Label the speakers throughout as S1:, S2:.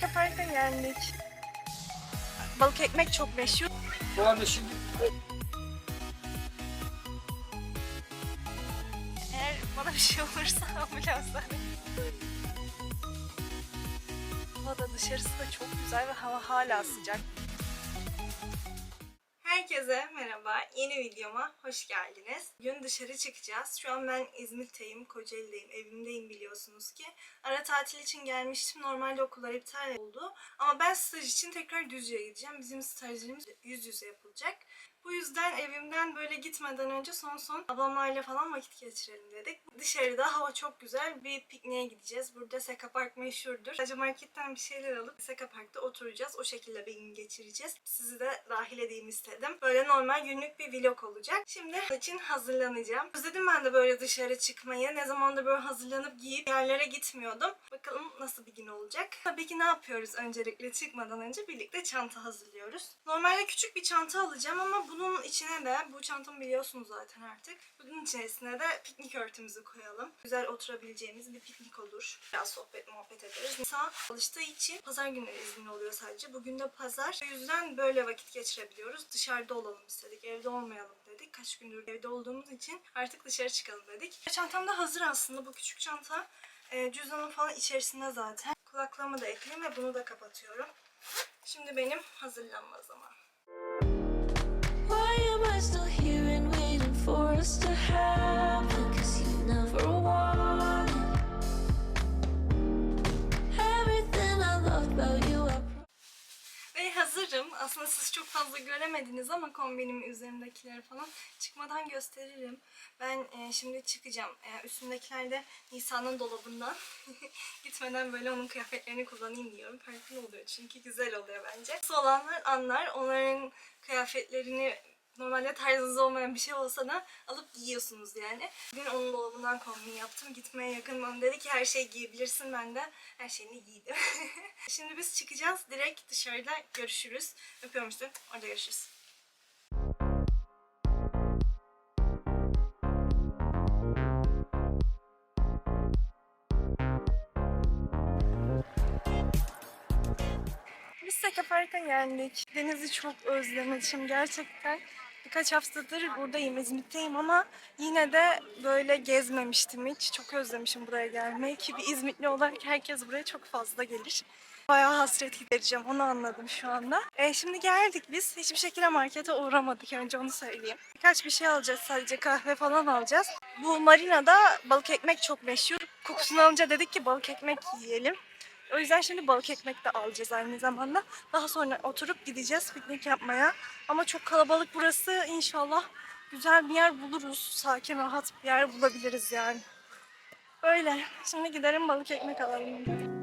S1: Seka Park'a geldik. Balık ekmek çok meşhur.
S2: Bu anda şimdi
S1: Eğer bana bir şey olursa ambulanslar. Hava da dışarısı da çok güzel ve hava hala sıcak. Herkese merhaba. Yeni videoma hoş geldiniz. Bugün dışarı çıkacağız. Şu an ben İzmit'teyim, Kocaeli'deyim, evimdeyim biliyorsunuz ki. Ara tatil için gelmiştim. Normalde okullar iptal oldu. Ama ben staj için tekrar Düzce'ye gideceğim. Bizim stajlarımız yüz yüze yapılacak. Bu yüzden evimden böyle gitmeden önce son son ablamlarla falan vakit geçirelim dedik. Dışarıda hava çok güzel. Bir pikniğe gideceğiz. Burada Seka Park meşhurdur. Sadece marketten bir şeyler alıp Seka Park'ta oturacağız. O şekilde bir gün geçireceğiz. Sizi de dahil edeyim istedim. Böyle normal günlük bir vlog olacak. Şimdi için hazırlanacağım. Özledim ben de böyle dışarı çıkmayı. Ne zamandır böyle hazırlanıp giyip yerlere gitmiyordum. Bakalım nasıl bir gün olacak. Tabii ki ne yapıyoruz öncelikle çıkmadan önce birlikte çanta hazırlıyoruz. Normalde küçük bir çanta alacağım ama bunun içine de bu çantamı biliyorsunuz zaten artık. Bunun içerisine de piknik örtümüzü koyalım. Güzel oturabileceğimiz bir piknik olur. Biraz sohbet muhabbet ederiz. Nisa alıştığı için pazar günleri izinli oluyor sadece. Bugün de pazar. O yüzden böyle vakit geçirebiliyoruz. Dışarıda olalım istedik. Evde olmayalım dedik. Kaç gündür evde olduğumuz için artık dışarı çıkalım dedik. Çantam da hazır aslında bu küçük çanta. E, cüzdanım falan içerisinde zaten. Kulaklığımı da ekleyeyim ve bunu da kapatıyorum. Şimdi benim hazırlanma zamanı.
S3: Why am I still here and waiting for us to happen?
S1: Hazırım. Aslında siz çok fazla göremediniz ama kombinimin üzerindekileri falan çıkmadan gösteririm. Ben e, şimdi çıkacağım. E, üstündekiler de Nisan'ın dolabından. Gitmeden böyle onun kıyafetlerini kullanayım diyorum. Farklı oluyor çünkü güzel oluyor bence. Nasıl anlar. Onların kıyafetlerini normalde tarzınız olmayan bir şey olsa da alıp giyiyorsunuz yani. Bugün onun dolabından kombin yaptım. Gitmeye yakın bana dedi ki her şeyi giyebilirsin. Ben de her şeyini giydim. Şimdi biz çıkacağız. Direkt dışarıda görüşürüz. Öpüyorum işte. Orada görüşürüz. Biz Seka Park'a geldik. Denizi çok özlemişim gerçekten. Birkaç haftadır buradayım, İzmit'teyim ama yine de böyle gezmemiştim hiç. Çok özlemişim buraya gelmeyi ki bir İzmitli olarak herkes buraya çok fazla gelir. Bayağı hasret gidereceğim onu anladım şu anda. E, şimdi geldik biz. Hiçbir şekilde markete uğramadık önce onu söyleyeyim. Birkaç bir şey alacağız sadece kahve falan alacağız. Bu marinada balık ekmek çok meşhur. Kokusunu alınca dedik ki balık ekmek yiyelim. O yüzden şimdi balık ekmek de alacağız aynı zamanda. Daha sonra oturup gideceğiz piknik yapmaya. Ama çok kalabalık burası. İnşallah güzel bir yer buluruz. Sakin, rahat bir yer bulabiliriz yani. Böyle. Şimdi gidelim balık ekmek alalım.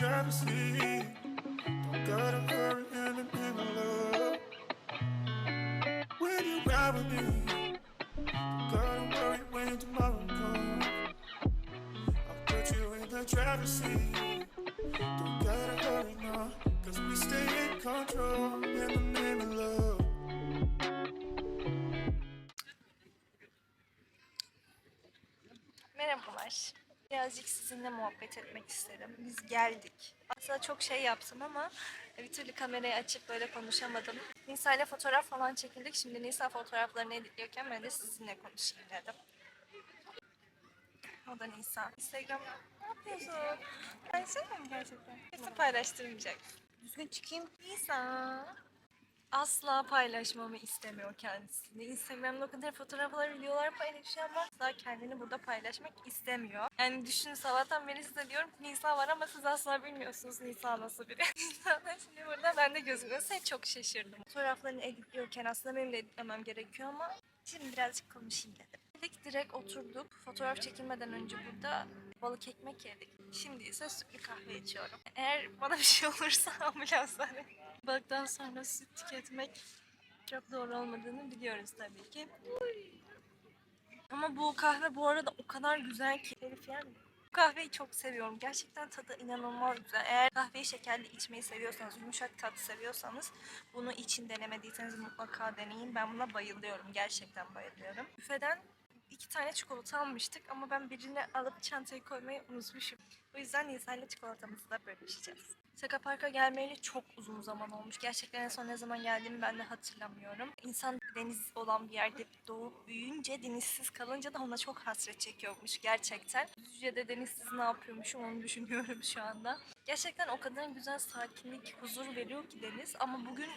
S4: travesty. Don't gotta hurry in anything I love. When you ride with me.
S1: Birazcık sizinle muhabbet etmek istedim. Biz geldik. Aslında çok şey yaptım ama bir türlü kamerayı açıp böyle konuşamadım. Nisa ile fotoğraf falan çekildik. Şimdi Nisa fotoğraflarını editliyorken ben de sizinle konuşayım dedim. O da Nisa. Instagram ne yapıyorsun? Paylaşır mı gerçekten? Kesin paylaştırmayacak. Düzgün çıkayım. Nisa. Asla paylaşmamı istemiyor kendisi. Instagram'da o kadar fotoğraflar, videolar paylaşıyor ama asla kendini burada paylaşmak istemiyor. Yani düşünün sabahtan beri size diyorum Nisa var ama siz asla bilmiyorsunuz Nisa nasıl biri. Nisa da şimdi burada ben de gözükmüyorsa çok şaşırdım. Fotoğraflarını editliyorken aslında benim de editlemem gerekiyor ama şimdi birazcık konuşayım dedim. Dedik direkt oturduk. Fotoğraf çekilmeden önce burada balık ekmek yedik. Şimdi ise sütlü kahve içiyorum. Eğer bana bir şey olursa ambulanslar Balıktan sonra süt tüketmek çok doğru olmadığını biliyoruz tabii ki. Ama bu kahve bu arada o kadar güzel ki. Herif mi? Bu kahveyi çok seviyorum. Gerçekten tadı inanılmaz güzel. Eğer kahveyi şekerli içmeyi seviyorsanız, yumuşak tat seviyorsanız bunu için denemediyseniz mutlaka deneyin. Ben buna bayılıyorum. Gerçekten bayılıyorum. Büfeden iki tane çikolata almıştık ama ben birini alıp çantaya koymayı unutmuşum. O yüzden Nisan'la çikolatamızı da bölüşeceğiz. Saka Park'a gelmeyeli çok uzun zaman olmuş. Gerçekten en son ne zaman geldiğimi ben de hatırlamıyorum. İnsan deniz olan bir yerde doğup büyüyünce denizsiz kalınca da ona çok hasret çekiyormuş gerçekten. Düzce'de denizsiz ne yapıyormuşum onu düşünüyorum şu anda. Gerçekten o kadar güzel sakinlik, huzur veriyor ki deniz. Ama bugün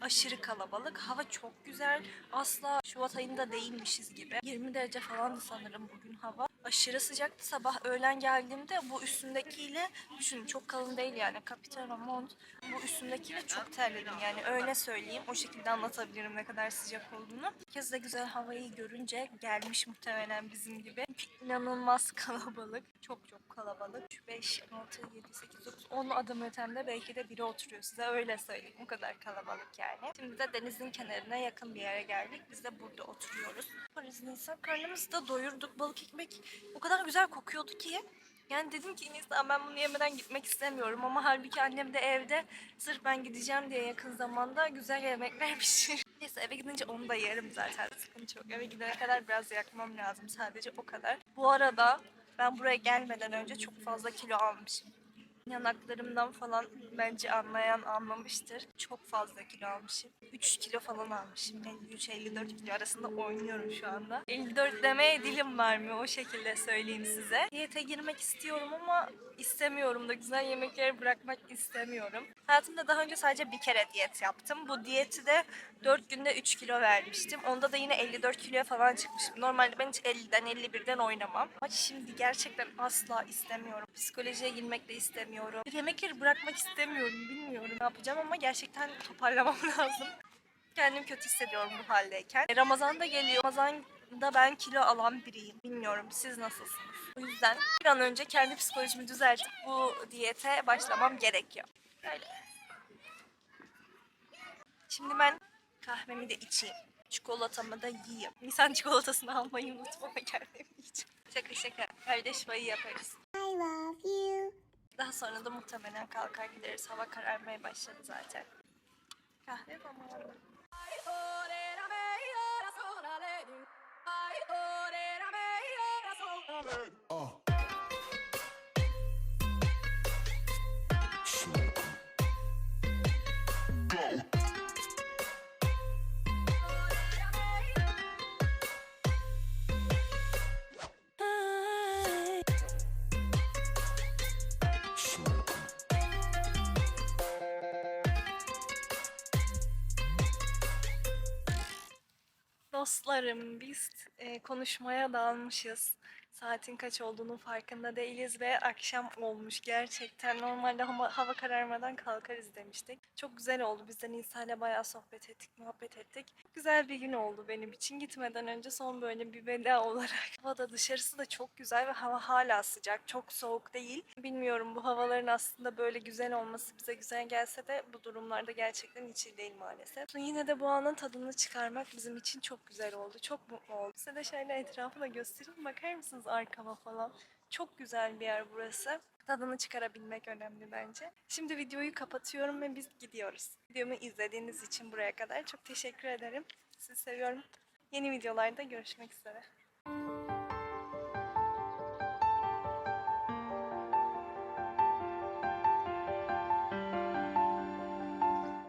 S1: aşırı kalabalık. Hava çok güzel. Asla Şubat ayında değilmişiz gibi. 20 derece falandı sanırım bugün hava. Aşırı sıcaktı. Sabah öğlen geldiğimde bu üstündekiyle düşünün çok kalın değil yani. Capitano mont. Bu üstündekiyle çok terledim yani öyle söyleyeyim. O şekilde anlatabilirim ne kadar sıcak olduğunu. Bir kez de güzel havayı görünce gelmiş muhtemelen bizim gibi. İnanılmaz kalabalık. Çok çok kalabalık. 5, 6, 7, 8, 9, 10 adım ötemde belki de biri oturuyor size öyle söyleyeyim. O kadar kalabalık yani. Şimdi de denizin kenarına yakın bir yere geldik. Biz de burada oturuyoruz. Paris Nisan karnımızı da doyurduk. Balık ekmek o kadar güzel kokuyordu ki. Yani dedim ki Nisan ben bunu yemeden gitmek istemiyorum ama halbuki annem de evde sırf ben gideceğim diye yakın zamanda güzel yemekler pişirir. Neyse eve gidince onu da yerim zaten sıkıntı yok. Eve gidene kadar biraz yakmam lazım sadece o kadar. Bu arada ben buraya gelmeden önce çok fazla kilo almışım. Yanaklarımdan falan bence anlayan anlamıştır. Çok fazla kilo almışım. 3 kilo falan almışım. 53-54 kilo arasında oynuyorum şu anda. 54 demeye dilim varmıyor o şekilde söyleyeyim size. Diyete girmek istiyorum ama istemiyorum da güzel yemekleri bırakmak istemiyorum. Hayatımda daha önce sadece bir kere diyet yaptım. Bu diyeti de 4 günde 3 kilo vermiştim. Onda da yine 54 kiloya falan çıkmışım. Normalde ben hiç 50'den 51'den oynamam. Ama şimdi gerçekten asla istemiyorum. Psikolojiye girmek de istemiyorum. Yemekleri bırakmak istemiyorum. Bilmiyorum ne yapacağım ama gerçekten toparlamam lazım. Kendimi kötü hissediyorum bu haldeyken. E, Ramazan da geliyor. Ramazan'da ben kilo alan biriyim. Bilmiyorum siz nasılsınız? O yüzden bir an önce kendi psikolojimi düzeltip bu diyete başlamam gerekiyor. Öyle. Şimdi ben kahvemi de içeyim. Çikolatamı da yiyeyim. Nisan çikolatasını almayı unutma ama kendim yiyeceğim. Şaka şaka. Kardeş payı yaparız.
S5: I love you.
S1: Daha sonra da muhtemelen kalkar gideriz. Hava kararmaya başladı zaten. Kahve zamanı. Dostlarım biz e, konuşmaya dalmışız. Saatin kaç olduğunun farkında değiliz ve akşam olmuş gerçekten. Normalde hava, kararmadan kalkarız demiştik. Çok güzel oldu. Biz de Nisa ile bayağı sohbet ettik, muhabbet ettik. Güzel bir gün oldu benim için. Gitmeden önce son böyle bir veda olarak. Hava da dışarısı da çok güzel ve hava hala sıcak. Çok soğuk değil. Bilmiyorum bu havaların aslında böyle güzel olması bize güzel gelse de bu durumlarda gerçekten hiç iyi değil maalesef. Yine de bu anın tadını çıkarmak bizim için çok güzel oldu. Çok mutlu oldum. Size de şöyle etrafı da göstereyim. Bakar mısınız arkama falan? Çok güzel bir yer burası. Tadını çıkarabilmek önemli bence. Şimdi videoyu kapatıyorum ve biz gidiyoruz. Videomu izlediğiniz için buraya kadar çok teşekkür ederim. Sizi seviyorum. Yeni videolarda görüşmek üzere.